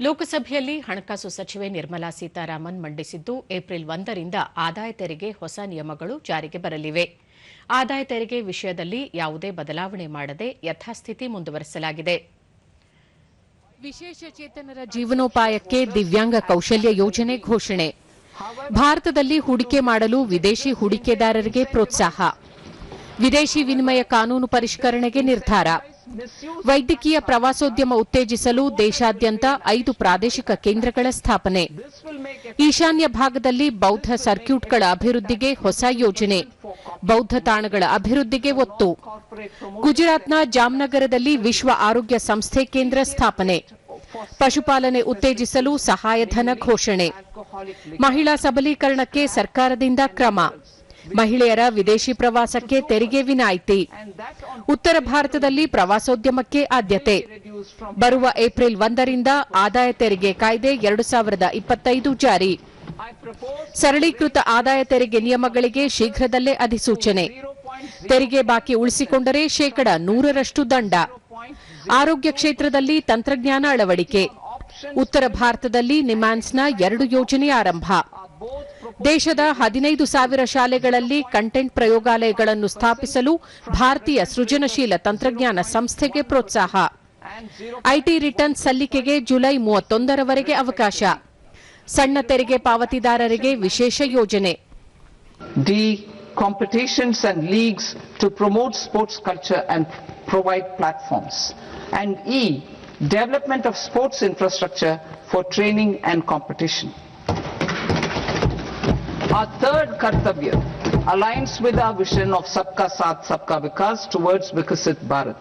ಲೋಕಸಭೆಯಲ್ಲಿ ಹಣಕಾಸು ಸಚಿವೆ ನಿರ್ಮಲಾ ಸೀತಾರಾಮನ್ ಮಂಡಿಸಿದ್ದು ಏಪ್ರಿಲ್ ಒಂದರಿಂದ ಆದಾಯ ತೆರಿಗೆ ಹೊಸ ನಿಯಮಗಳು ಜಾರಿಗೆ ಬರಲಿವೆ. ಆದಾಯ ತೆರಿಗೆ ವಿಷಯದಲ್ಲಿ ಯಾವುದೇ ಬದಲಾವಣೆ ಮಾಡದೆ ಯಥಾಸ್ಥಿತಿ ಮುಂದುವರೆಸಲಾಗಿದೆ. ವಿಶೇಷ ಚೇತನರ ಜೀವನೋಪಾಯಕ್ಕೆ ದಿವ್ಯಾಂಗ ಕೌಶಲ್ಯ ಯೋಜನೆ ಘೋಷಣೆ. ಭಾರತದಲ್ಲಿ ಹೂಡಿಕೆ ಮಾಡಲು ವಿದೇಶಿ ಹೂಡಿಕೆದಾರರಿಗೆ ಪ್ರೋತ್ಸಾಹ. ವಿದೇಶಿ ವಿನಿಮಯ ಕಾನೂನು ಪರಿಷ್ಕರಣೆಗೆ ನಿರ್ಧಾರ. ವೈದ್ಯಕೀಯ ಪ್ರವಾಸೋದ್ಯಮ ಉತ್ತೇಜಿಸಲು ದೇಶಾದ್ಯಂತ ಐದು ಪ್ರಾದೇಶಿಕ ಕೇಂದ್ರಗಳ ಸ್ಥಾಪನೆ. ಈಶಾನ್ಯ ಭಾಗದಲ್ಲಿ ಬೌದ್ಧ ಸರ್ಕ್ಯೂಟ್ಗಳ ಅಭಿವೃದ್ಧಿಗೆ ಹೊಸ ಯೋಜನೆ. ಬೌದ್ಧ ತಾಣಗಳ ಅಭಿವೃದ್ಧಿಗೆ ಒತ್ತು. ಗುಜರಾತ್ನ ಜಾಮ್ನಗರದಲ್ಲಿ ವಿಶ್ವ ಆರೋಗ್ಯ ಸಂಸ್ಥೆ ಕೇಂದ್ರ ಸ್ಥಾಪನೆ. ಪಶುಪಾಲನೆ ಉತ್ತೇಜಿಸಲು ಸಹಾಯಧನ ಘೋಷಣೆ. ಮಹಿಳಾ ಸಬಲೀಕರಣಕ್ಕೆ ಸರ್ಕಾರದಿಂದ ಕ್ರಮ. ಮಹಿಳೆಯರ ವಿದೇಶಿ ಪ್ರವಾಸಕ್ಕೆ ತೆರಿಗೆ ವಿನಾಯಿತಿ. ಉತ್ತರ ಭಾರತದಲ್ಲಿ ಪ್ರವಾಸೋದ್ಯಮಕ್ಕೆ ಆದ್ಯತೆ. ಬರುವ ಏಪ್ರಿಲ್ ಒಂದರಿಂದ ಆದಾಯ ತೆರಿಗೆ ಕಾಯ್ದೆ ಎರಡು ಸಾವಿರದ ಇಪ್ಪತ್ತೈದು ಜಾರಿ. ಸರಳೀಕೃತ ಆದಾಯ ತೆರಿಗೆ ನಿಯಮಗಳಿಗೆ ಶೀಘ್ರದಲ್ಲೇ ಅಧಿಸೂಚನೆ. ತೆರಿಗೆ ಬಾಕಿ ಉಳಿಸಿಕೊಂಡರೆ ಶೇಕಡ ನೂರರಷ್ಟು ದಂಡ. ಆರೋಗ್ಯ ಕ್ಷೇತ್ರದಲ್ಲಿ ತಂತ್ರಜ್ಞಾನ ಅಳವಡಿಕೆ. ಉತ್ತರ ಭಾರತದಲ್ಲಿ ನಿಮ್ಯಾನ್ಸ್ನ ಎರಡು ಯೋಜನೆ ಆರಂಭ. ದೇಶದ ಹದಿನೈದು ಸಾವಿರ ಶಾಲೆಗಳಲ್ಲಿ ಕಂಟೆಂಟ್ ಪ್ರಯೋಗಾಲಯಗಳನ್ನು ಸ್ಥಾಪಿಸಲು ಭಾರತೀಯ ಸೃಜನಶೀಲ ತಂತ್ರಜ್ಞಾನ ಸಂಸ್ಥೆಗೆ ಪ್ರೋತ್ಸಾಹ. ಐಟಿ ರಿಟರ್ನ್ ಸಲ್ಲಿಕೆಗೆ ಜುಲೈ ಮೂವತ್ತೊಂದರವರೆಗೆ ಅವಕಾಶ. ಸಣ್ಣ ತೆರಿಗೆ ಪಾವತಿದಾರರಿಗೆ ವಿಶೇಷ ಯೋಜನೆ. The competitions and leagues to promote sports culture and provide platforms and the development of sports infrastructure for training and competition Our third Kartavya aligns with our vision of Sabka Saath Sabka Vikas towards Vikasit Bharat.